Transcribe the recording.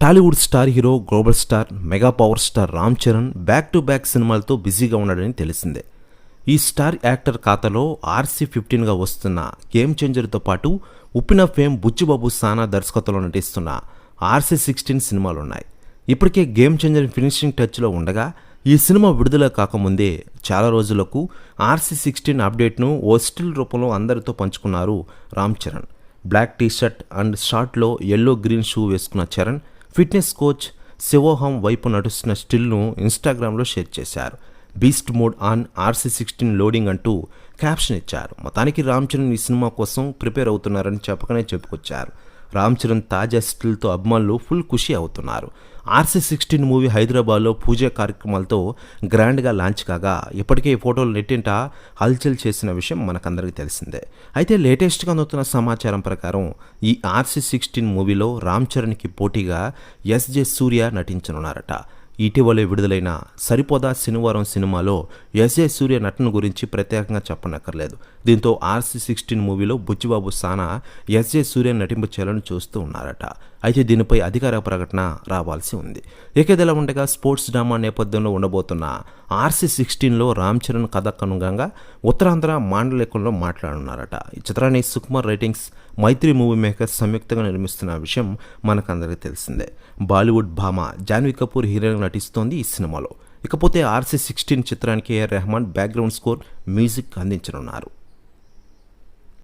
Tollywood star hero global star mega power star Ram Charan back to back సినిమాలతో బిజీగా ఉన్నాడని తెలిసిందే. ఈ స్టార్ యాక్టర్ ఖాతాలో ఆర్సీ ఫిఫ్టీన్గా వస్తున్న గేమ్ చేంజర్తో పాటు ఉప్పిన ఫేమ్ బుచ్చిబాబు సానా దర్శకత్వంలో నటిస్తున్న ఆర్సీ సిక్స్టీన్ సినిమాలు ఉన్నాయి ఇప్పటికే గేమ్ చేంజర్ ఫినిషింగ్ టచ్లో ఉండగా ఈ సినిమా విడుదల కాకముందే చాలా రోజులకు ఆర్సీ సిక్స్టీన్ అప్డేట్ను ఓ స్టిల్ రూపంలో అందరితో పంచుకున్నారు Ram Charan. Black T shirt and షార్ట్లో ఎల్లో గ్రీన్ షూ వేసుకున్న చరణ్ ఫిట్నెస్ కోచ్ శివోహం వైపు నడుస్తున్న స్టిల్ను ఇన్స్టాగ్రామ్లో షేర్ చేశారు. Beast mode on RC sixteen loading అంటూ క్యాప్షన్ ఇచ్చారు. మొత్తానికి రామ్ చరణ్ ఈ సినిమా కోసం ప్రిపేర్ అవుతున్నారని చెప్పకనే చెప్పుకొచ్చారు. రామ్ చరణ్ తాజా స్టిల్తో అభిమానులు ఫుల్ ఖుషి అవుతున్నారు. ఆర్సీ సిక్స్టీన్ మూవీ హైదరాబాద్లో పూజా కార్యక్రమాలతో గ్రాండ్గా లాంచ్ కాగా ఇప్పటికే ఈ ఫోటోలు నెట్టింట హల్చల్ చేసిన విషయం మనకందరికీ తెలిసిందే. అయితే లేటెస్ట్గా అందుతున్న సమాచారం ప్రకారం ఈ ఆర్సీ సిక్స్టీన్ మూవీలో రామ్ చరణ్కి పోటీగా ఎస్జే సూర్య నటించనున్నారట. ఇటీవలే విడుదలైన సరిపోదా శనివారం సినిమాలో ఎస్ఏ సూర్య నటన గురించి ప్రత్యేకంగా చెప్పనక్కర్లేదు. దీంతో ఆర్సీ సిక్స్టీన్ మూవీలో బుచ్చిబాబు సానా ఎస్ఏ సూర్య నటింపు చేయాలని చూస్తూ ఉన్నారట. అయితే దీనిపై అధికార ప్రకటన రావాల్సి ఉంది. ఏకేదలా ఉండగా స్పోర్ట్స్ డ్రామా నేపథ్యంలో ఉండబోతున్న ఆర్సీ సిక్స్టీన్లో రామ్ చరణ్ కథకు అనుగుణంగా ఉత్తరాంధ్ర మాండలేఖంలో మాట్లాడున్నారట ఈ చిత్రాన్ని Sukumar writings Mythri movie makers సంయుక్తంగా నిర్మిస్తున్న విషయం మనకందరికీ తెలిసిందే. బాలీవుడ్ భామ జాన్వీ కపూర్ హీరోయిన్ నటిస్తోంది ఈ సినిమాలో. ఇకపోతే ఆర్సీ సిక్స్టీన్ చిత్రానికి AR Rahman background score music అందించనున్నారు.